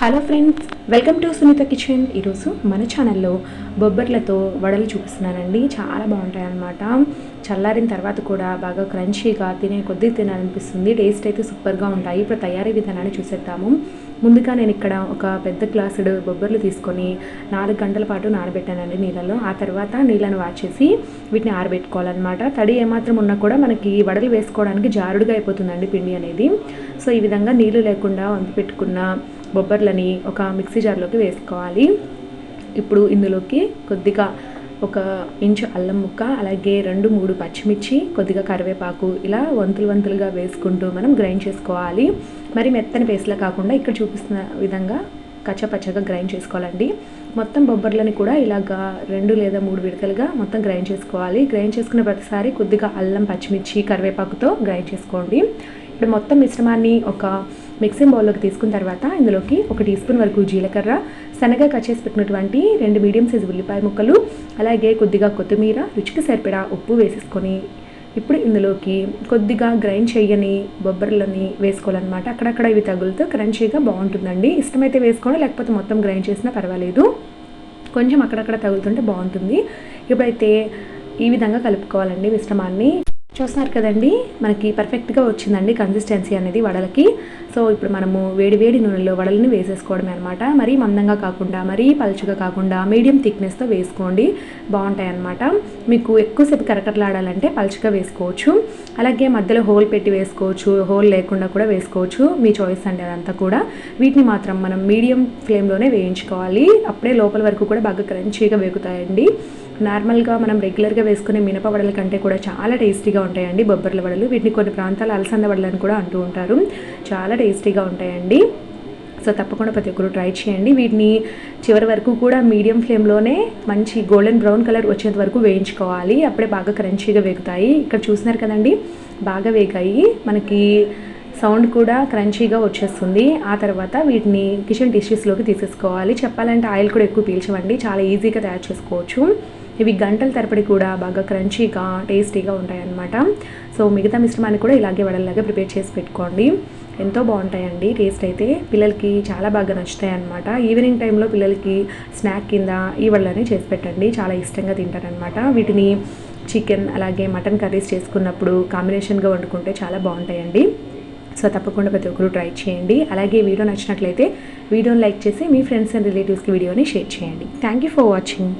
Hello friends welcome to Sunitha kitchen ఈరోజు మన ఛానల్లో బొబ్బర్లతో వడలు చూపిస్తున్నానండి. చాలా బాగుంటాయన్నమాట. చల్లారిన తర్వాత కూడా బాగా క్రంచీగా తినే కొద్దీ తినాలనిపిస్తుంది. టేస్ట్ అయితే సూపర్గా ఉంటాయి. ఇప్పుడు తయారీ విధానాన్ని చూసేద్దాము. ముందుగా నేను ఇక్కడ ఒక పెద్ద గ్లాసుడు బొబ్బర్లు తీసుకొని నాలుగు గంటల పాటు నానబెట్టానండి నీళ్ళలో. ఆ తర్వాత నీళ్ళను వాచేసి వీటిని ఆరబెట్టుకోవాలన్నమాట. తడి ఏమాత్రం ఉన్నా కూడా మనకి వడలు వేసుకోవడానికి జారుడుగా అయిపోతుందండి పిండి అనేది. సో ఈ విధంగా నీళ్ళు లేకుండా వంపి పెట్టుకున్న బొబ్బర్లని ఒక మిక్సీ జార్లోకి వేసుకోవాలి. ఇప్పుడు ఇందులోకి కొద్దిగా ఒక ఇంచు అల్లం ముక్క అలాగే రెండు మూడు పచ్చిమిర్చి కొద్దిగా కరివేపాకు ఇలా వంతులు వంతులుగా వేసుకుంటూ మనం గ్రైండ్ చేసుకోవాలి. మరి మెత్తని పేస్ట్లా కాకుండా ఇక్కడ చూపిస్తున్న విధంగా కచ్చపచ్చగా గ్రైండ్ చేసుకోవాలండి. మొత్తం బొబ్బర్లని కూడా ఇలాగా రెండు లేదా మూడు విడతలుగా మొత్తం గ్రైండ్ చేసుకోవాలి. గ్రైండ్ చేసుకున్న ప్రతిసారి కొద్దిగా అల్లం పచ్చిమిర్చి కరివేపాకుతో గ్రైండ్ చేసుకోండి. ఇప్పుడు మొత్తం మిశ్రమాన్ని ఒక మిక్సింగ్ బౌల్లోకి తీసుకున్న తర్వాత ఇందులోకి ఒక టీ స్పూన్ వరకు జీలకర్ర సన్నగా కట్ చేసి పెట్టినటువంటి రెండు మీడియం సైజు ఉల్లిపాయ ముక్కలు అలాగే కొద్దిగా కొత్తిమీర రుచికి సరిపడా ఉప్పు వేసేసుకొని ఇప్పుడు ఇందులోకి కొద్దిగా గ్రైండ్ చేయని బొబ్బర్లని వేసుకోవాలన్నమాట. అక్కడక్కడ ఇవి తగులుతూ క్రంచీగా బాగుంటుందండి. ఇష్టమైతే వేసుకోండి లేకపోతే మొత్తం గ్రైండ్ చేసినా పర్వాలేదు. కొంచెం అక్కడక్కడ తగులుతుంటే బాగుంటుంది. ఇప్పుడైతే ఈ విధంగా కలుపుకోవాలండి మిశ్రమాన్ని. చూస్తున్నారు కదండి మనకి పర్ఫెక్ట్గా వచ్చిందండి కన్సిస్టెన్సీ అనేది వడలకి. సో ఇప్పుడు మనము వేడి వేడి నూనెలో వడలని వేసేసుకోవడమే అనమాట మరీ మందంగా కాకుండా మరీ పలుచగా కాకుండా మీడియం థిక్నెస్తో వేసుకోండి. బాగుంటాయి అనమాట మీకు ఎక్కువసేపు కరకరలాడాలంటే పలుచగా వేసుకోవచ్చు. అలాగే మధ్యలో హోల్ పెట్టి వేసుకోవచ్చు హోల్ లేకుండా కూడా వేసుకోవచ్చు. మీ చాయిస్ అండి అదంతా కూడా. వీటిని మాత్రం మనం మీడియం ఫ్లేమ్లోనే వేయించుకోవాలి. అప్పుడే లోపల వరకు కూడా బాగా క్రంచీగా వేగుతాయండి. నార్మల్గా మనం రెగ్యులర్గా వేసుకునే మినప వడల కంటే కూడా చాలా టేస్టీగా ఉంటాయండి బొబ్బర్ల వడలు. వీటిని కొన్ని ప్రాంతాలు అలసంద వడలు అని కూడా అంటూ ఉంటారు. చాలా టేస్టీగా ఉంటాయండి. సో తప్పకుండా ప్రతి ఒక్కరు ట్రై చేయండి. వీటిని చివరి వరకు కూడా మీడియం ఫ్లేమ్లోనే మంచి గోల్డెన్ బ్రౌన్ కలర్ వచ్చేంత వరకు వేయించుకోవాలి. అప్పుడే బాగా క్రంచీగా వేగుతాయి. ఇక్కడ చూసినారు కదండి బాగా వేగాయి. మనకి సౌండ్ కూడా క్రంచీగా వచ్చేస్తుంది. ఆ తర్వాత వీటిని కిచెన్ డిషెస్లోకి తీసేసుకోవాలి. చెప్పాలంటే ఆయిల్ కూడా ఎక్కువ పీల్చవండి చాలా ఈజీగా తయారు చేసుకోవచ్చు. ఇవి గంటల తరబడి కూడా బాగా క్రంచీగా టేస్టీగా ఉంటాయన్నమాట. సో మిగతా మిశ్రమాన్ని కూడా ఇలాగే వడల్లాగా ప్రిపేర్ చేసి పెట్టుకోండి. ఎంతో బాగుంటాయండి. టేస్ట్ అయితే పిల్లలకి చాలా బాగా నచ్చుతాయి అనమాట ఈవినింగ్ టైంలో పిల్లలకి స్నాక్ కింద ఈ వడలని చేసి పెట్టండి. చాలా ఇష్టంగా తింటారనమాట వీటిని చికెన్ అలాగే మటన్ కర్రీస్ చేసుకున్నప్పుడు కాంబినేషన్గా వండుకుంటే చాలా బాగుంటాయండి. సో తప్పకుండా ప్రతి ఒక్కరు ట్రై చేయండి. అలాగే వీడియో నచ్చినట్లయితే వీడియోని లైక్ చేసి మీ ఫ్రెండ్స్ అండ్ రిలేటివ్స్కి వీడియోని షేర్ చేయండి. Thank you for watching.